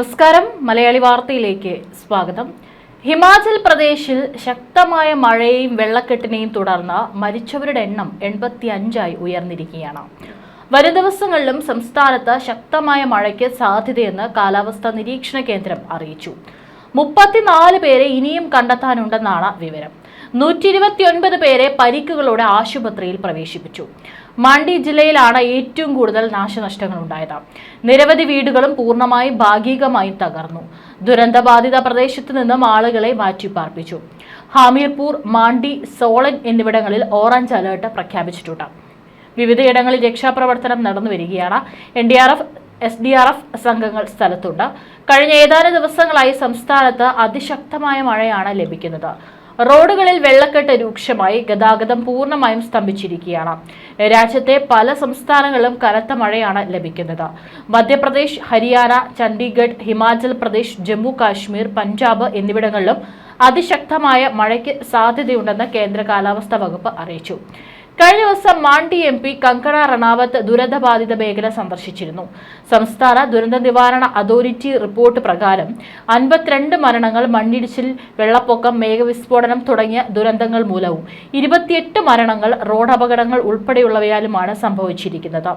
നമസ്കാരം. മലയാളി വാർത്തയിലേക്ക് സ്വാഗതം. ഹിമാചൽ പ്രദേശിൽ ശക്തമായ മഴയെയും വെള്ളക്കെട്ടിനെയും തുടർന്ന് മരിച്ചവരുടെ എണ്ണം എൺപത്തി അഞ്ചായി ഉയർന്നിരിക്കുകയാണ്. വരും ദിവസങ്ങളിലും സംസ്ഥാനത്ത് ശക്തമായ മഴയ്ക്ക് സാധ്യതയെന്ന് കാലാവസ്ഥാ നിരീക്ഷണ കേന്ദ്രം അറിയിച്ചു. മുപ്പത്തിനാല് പേരെ ഇനിയും കണ്ടെത്താനുണ്ടെന്നാണ് വിവരം. നൂറ്റി ഇരുപത്തിയൊൻപത് പേരെ പരിക്കുകളോടെ ആശുപത്രിയിൽ പ്രവേശിപ്പിച്ചു. മാണ്ഡി ജില്ലയിലാണ് ഏറ്റവും കൂടുതൽ നാശനഷ്ടങ്ങൾ ഉണ്ടായത് നിരവധി വീടുകളും പൂർണമായും ഭാഗികമായും തകർന്നു. ദുരന്തബാധിത പ്രദേശത്ത് നിന്നും ആളുകളെ മാറ്റിപ്പാർപ്പിച്ചു. ഹാമീർപൂർ മാണ്ഡി സോളൻ എന്നിവിടങ്ങളിൽ ഓറഞ്ച് അലേർട്ട് പ്രഖ്യാപിച്ചിട്ടുണ്ട്. വിവിധയിടങ്ങളിൽ രക്ഷാപ്രവർത്തനം നടന്നു വരികയാണ് N D R F S D R F സംഘങ്ങൾ സ്ഥലത്തുണ്ട്. കഴിഞ്ഞ ഏതാനും ദിവസങ്ങളായി സംസ്ഥാനത്ത് അതിശക്തമായ മഴയാണ് ലഭിക്കുന്നത്. റോഡുകളിൽ വെള്ളക്കെട്ട് രൂക്ഷമായി ഗതാഗതം പൂർണമായും സ്തംഭിച്ചിരിക്കുകയാണ്. രാജ്യത്തെ പല സംസ്ഥാനങ്ങളിലും കനത്ത മഴയാണ് ലഭിക്കുന്നത്. മധ്യപ്രദേശ് ഹരിയാന ചണ്ഡീഗഡ് ഹിമാചൽ പ്രദേശ് ജമ്മു കാശ്മീർ പഞ്ചാബ് എന്നിവിടങ്ങളിലും അതിശക്തമായ മഴയ്ക്ക് സാധ്യതയുണ്ടെന്ന് കേന്ദ്ര കാലാവസ്ഥാ വകുപ്പ് അറിയിച്ചു. കഴിഞ്ഞ ദിവസം മാണ്ടി എം പി കങ്കണ റണാവത്ത് ദുരന്തബാധിത മേഖല സന്ദർശിച്ചിരുന്നു. സംസ്ഥാന ദുരന്ത നിവാരണ അതോറിറ്റി റിപ്പോർട്ട് പ്രകാരം അൻപത്തിരണ്ട് മരണങ്ങൾ മണ്ണിടിച്ചിൽ വെള്ളപ്പൊക്കം മേഘവിസ്ഫോടനം തുടങ്ങിയ ദുരന്തങ്ങൾ മൂലവും ഇരുപത്തിയെട്ട് മരണങ്ങൾ റോഡ് അപകടങ്ങൾ ഉൾപ്പെടെയുള്ളവയാലുമാണ് സംഭവിച്ചിരിക്കുന്നത്.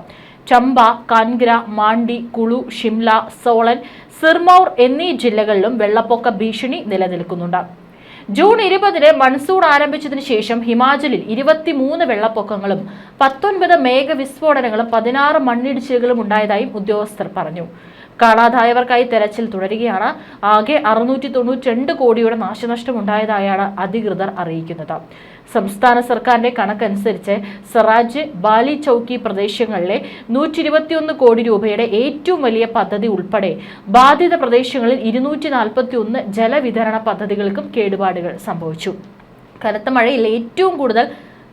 ചമ്പ കാൻഗ്ര മാണ്ടി കുളു ഷിംല സോളൻ സിർമൌർ എന്നീ ജില്ലകളിലും വെള്ളപ്പൊക്ക ഭീഷണി നിലനിൽക്കുന്നുണ്ട്. ജൂൺ ഇരുപതിന് മൺസൂൺ ആരംഭിച്ചതിന് ശേഷം ഹിമാചലിൽ ഇരുപത്തിമൂന്ന് വെള്ളപ്പൊക്കങ്ങളും പത്തൊൻപത് മേഘവിസ്ഫോടനങ്ങളും പതിനാറ് മണ്ണിടിച്ചിലുകളും ഉണ്ടായതായും ഉദ്യോഗസ്ഥർ പറഞ്ഞു. കാണാതായവർക്കായി തെരച്ചിൽ തുടരുകയാണ്. ആകെ അറുന്നൂറ്റി തൊണ്ണൂറ്റി രണ്ട് കോടിയുടെ നാശനഷ്ടം ഉണ്ടായതായാണ് അധികൃതർ അറിയിക്കുന്നത്. സംസ്ഥാന സർക്കാരിന്റെ കണക്കനുസരിച്ച് സറാജ് ബാലി ചൌക്കി പ്രദേശങ്ങളിലെ നൂറ്റി ഇരുപത്തിയൊന്ന് കോടി രൂപയുടെ ഏറ്റവും വലിയ പദ്ധതി ഉൾപ്പെടെ ബാധിത പ്രദേശങ്ങളിൽ ഇരുന്നൂറ്റി നാൽപ്പത്തി ഒന്ന് ജലവിതരണ പദ്ധതികൾക്കും കേടുപാടുകൾ സംഭവിച്ചു. കനത്ത മഴയിൽ ഏറ്റവും കൂടുതൽ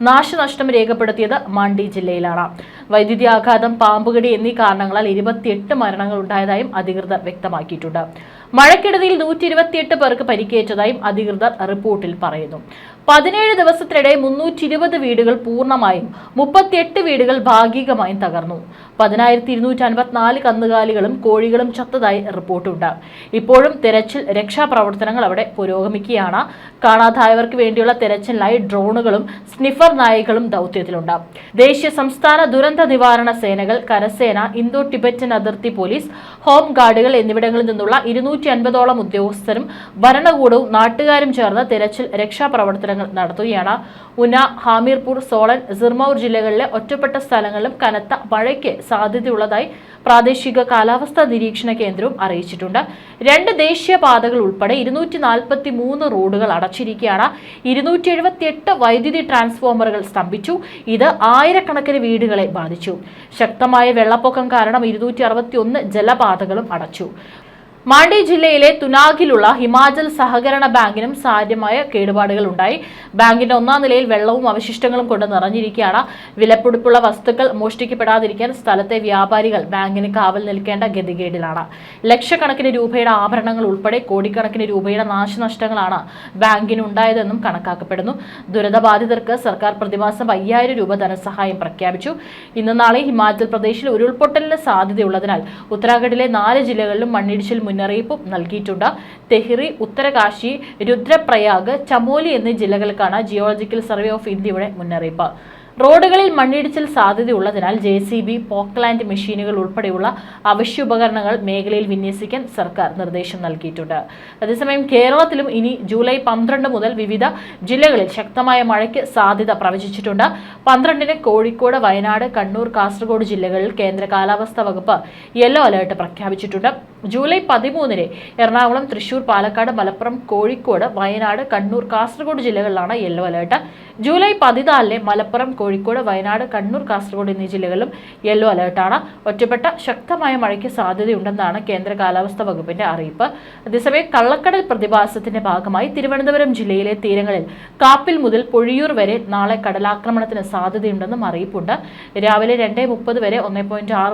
നാശനഷ്ടം രേഖപ്പെടുത്തിയത് മാണ്ഡി ജില്ലയിലാണ്. വൈദ്യുതി ആഘാതം പാമ്പുകടി എന്നീ കാരണങ്ങളാൽ ഇരുപത്തിയെട്ട് മരണങ്ങൾ ഉണ്ടായതായും അധികൃതർ വ്യക്തമാക്കിയിട്ടുണ്ട്. മഴക്കെടുതിയിൽ നൂറ്റി ഇരുപത്തിയെട്ട് പേർക്ക് പരിക്കേറ്റതായും അധികൃതർ റിപ്പോർട്ടിൽ പറയുന്നു. പതിനേഴ് ദിവസത്തിനിടെ മുന്നൂറ്റി ഇരുപത് വീടുകൾ പൂർണമായും മുപ്പത്തിയെട്ട് വീടുകൾ ഭാഗികമായും തകർന്നു. പതിനായിരത്തി ഇരുന്നൂറ്റി അൻപത്തിനാല് കന്നുകാലികളും കോഴികളും ചത്തതായി റിപ്പോർട്ടുണ്ട്. ഇപ്പോഴും തെരച്ചിൽ രക്ഷാപ്രവർത്തനങ്ങൾ അവിടെ പുരോഗമിക്കുകയാണ്. കാണാതായവർക്ക് വേണ്ടിയുള്ള തെരച്ചിലിനായി ഡ്രോണുകളും സ്നിഫർ നായകളും ദൗത്യത്തിലുണ്ട്. ദേശീയ സംസ്ഥാന ദുരന്ത നിവാരണ സേനകൾ കരസേന ഇന്തോ ടിബറ്റൻ അതിർത്തി പോലീസ് ഹോം ഗാർഡുകൾ എന്നിവിടങ്ങളിൽ നിന്നുള്ള ഇരുന്നൂറ്റി അൻപതോളം ഉദ്യോഗസ്ഥരും ഭരണകൂടവും നാട്ടുകാരും ചേർന്ന് തിരച്ചിൽ രക്ഷാപ്രവർത്തനങ്ങൾ നടത്തുകയാണ്. ഉന ഹാമീർപൂർ സോളൻ സിർമൌർ ജില്ലകളിലെ ഒറ്റപ്പെട്ട സ്ഥലങ്ങളിലും കനത്ത മഴയ്ക്ക് സാധ്യതയുള്ളതായി പ്രാദേശിക കാലാവസ്ഥാ നിരീക്ഷണ കേന്ദ്രവും അറിയിച്ചിട്ടുണ്ട്. രണ്ട് ദേശീയ പാതകൾ ഉൾപ്പെടെ ഇരുന്നൂറ്റി നാൽപ്പത്തി മൂന്ന് റോഡുകൾ അടച്ചിരിക്കുകയാണ്. ഇരുന്നൂറ്റി എഴുപത്തിയെട്ട് വൈദ്യുതി ട്രാൻസ്ഫോമറുകൾ സ്തംഭിച്ചു. ഇത് ആയിരക്കണക്കിന് വീടുകളെ ബാധിച്ചു. ശക്തമായ വെള്ളപ്പൊക്കം കാരണം ഇരുന്നൂറ്റി ജലപാതകളും അടച്ചു. മാണ്ഡി ജില്ലയിലെ തുനാഗിലുള്ള ഹിമാചൽ സഹകരണ ബാങ്കിനും സാധ്യമായ കേടുപാടുകൾ ഉണ്ടായി. ബാങ്കിന്റെ ഒന്നാം നിലയിൽ വെള്ളവും അവശിഷ്ടങ്ങളും കൊണ്ട് നിറഞ്ഞിരിക്കുകയാണ്. വിലപ്പിടിപ്പുള്ള വസ്തുക്കൾ മോഷ്ടിക്കപ്പെടാതിരിക്കാൻ സ്ഥലത്തെ വ്യാപാരികൾ ബാങ്കിന് കാവൽ നിൽക്കേണ്ട ഗതികേടിലാണ്. ലക്ഷക്കണക്കിന് രൂപയുടെ ആഭരണങ്ങൾ ഉൾപ്പെടെ കോടിക്കണക്കിന് രൂപയുടെ നാശനഷ്ടങ്ങളാണ് ബാങ്കിന് ഉണ്ടായതെന്നും കണക്കാക്കപ്പെടുന്നു. ദുരിതബാധിതർക്ക് സർക്കാർ പ്രതിമാസം അയ്യായിരം രൂപ ധനസഹായം പ്രഖ്യാപിച്ചു. ഇന്ന് നാളെ ഹിമാചൽ പ്രദേശിൽ ഉരുൾപൊട്ടലിന് സാധ്യതയുള്ളതിനാൽ ഉത്തരാഖണ്ഡിലെ നാല് ജില്ലകളിലും മണ്ണിടിച്ചിൽ മുന്നറിയിപ്പും നൽകിയിട്ടുണ്ട്. തെഹ്റി ഉത്തരകാശി രുദ്രപ്രയാഗ് ചമോലി എന്നീ ജില്ലകൾക്കാണ് ജിയോളജിക്കൽ സർവേ ഓഫ് ഇന്ത്യയുടെ മുന്നറിയിപ്പ്. റോഡുകളിൽ മണ്ണിടിച്ചിൽ സാധ്യതയുള്ളതിനാൽ ജെ സി ബി പോക്ലാൻഡ് മെഷീനുകൾ ഉൾപ്പെടെയുള്ള അവശ്യ ഉപകരണങ്ങൾ മേഖലയിൽ വിന്യസിക്കാൻ സർക്കാർ നിർദ്ദേശം നൽകിയിട്ടുണ്ട്. അതേസമയം കേരളത്തിലും ഇനി ജൂലൈ പന്ത്രണ്ട് മുതൽ വിവിധ ജില്ലകളിൽ ശക്തമായ മഴയ്ക്ക് സാധ്യത പ്രവചിച്ചിട്ടുണ്ട്. പന്ത്രണ്ടിന് കോഴിക്കോട് വയനാട് കണ്ണൂർ കാസർഗോഡ് ജില്ലകളിൽ കേന്ദ്ര കാലാവസ്ഥാ വകുപ്പ് യെല്ലോ അലേർട്ട് പ്രഖ്യാപിച്ചിട്ടുണ്ട്. ജൂലൈ പതിമൂന്നിന് എറണാകുളം തൃശൂർ പാലക്കാട് മലപ്പുറം കോഴിക്കോട് വയനാട് കണ്ണൂർ കാസർഗോഡ് ജില്ലകളിലാണ് യെല്ലോ അലേർട്ട്. ജൂലൈ പതിനാലിന് മലപ്പുറം കോഴിക്കോട് വയനാട് കണ്ണൂർ കാസർഗോഡ് എന്നീ ജില്ലകളിലും യെല്ലോ അലേർട്ടാണ്. ഒറ്റപ്പെട്ട ശക്തമായ മഴയ്ക്ക് സാധ്യതയുണ്ടെന്നാണ് കേന്ദ്ര കാലാവസ്ഥാ വകുപ്പിന്റെ അറിയിപ്പ്. അതേസമയം കള്ളക്കടൽ പ്രതിഭാസത്തിന്റെ ഭാഗമായി തിരുവനന്തപുരം ജില്ലയിലെ തീരങ്ങളിൽ കാപ്പിൽ മുതൽ പൊഴിയൂർ വരെ നാളെ കടലാക്രമണത്തിന് സാധ്യതയുണ്ടെന്നും അറിയിപ്പുണ്ട്. രാവിലെ രണ്ട് മുപ്പത് വരെ ഒന്ന്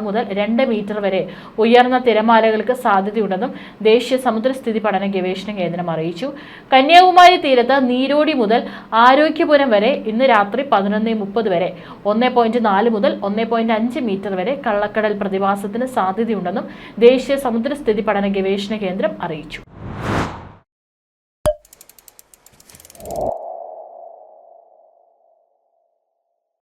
മുതൽ രണ്ട് മീറ്റർ വരെ ഉയർന്ന തിരമാലകൾക്ക് സാധ്യതയുണ്ടെന്നും ദേശീയ സമുദ്രസ്ഥിതി പഠന ഗവേഷണ കേന്ദ്രം അറിയിച്ചു. കന്യാകുമാരി തീരത്ത് നീരോടി മുതൽ ആരോഗ്യപുരം വരെ ഇന്ന് രാത്രി പതിനൊന്ന് മുപ്പത് വരെ ഒന്ന് പോയിന്റ് നാല് മുതൽ ഒന്ന് പോയിന്റ് അഞ്ച് മീറ്റർ വരെ കള്ളക്കടൽ പ്രതിഭാസത്തിന് സാധ്യതയുണ്ടെന്നും ദേശീയ സമുദ്രസ്ഥിതി പഠന ഗവേഷണ കേന്ദ്രം അറിയിച്ചു.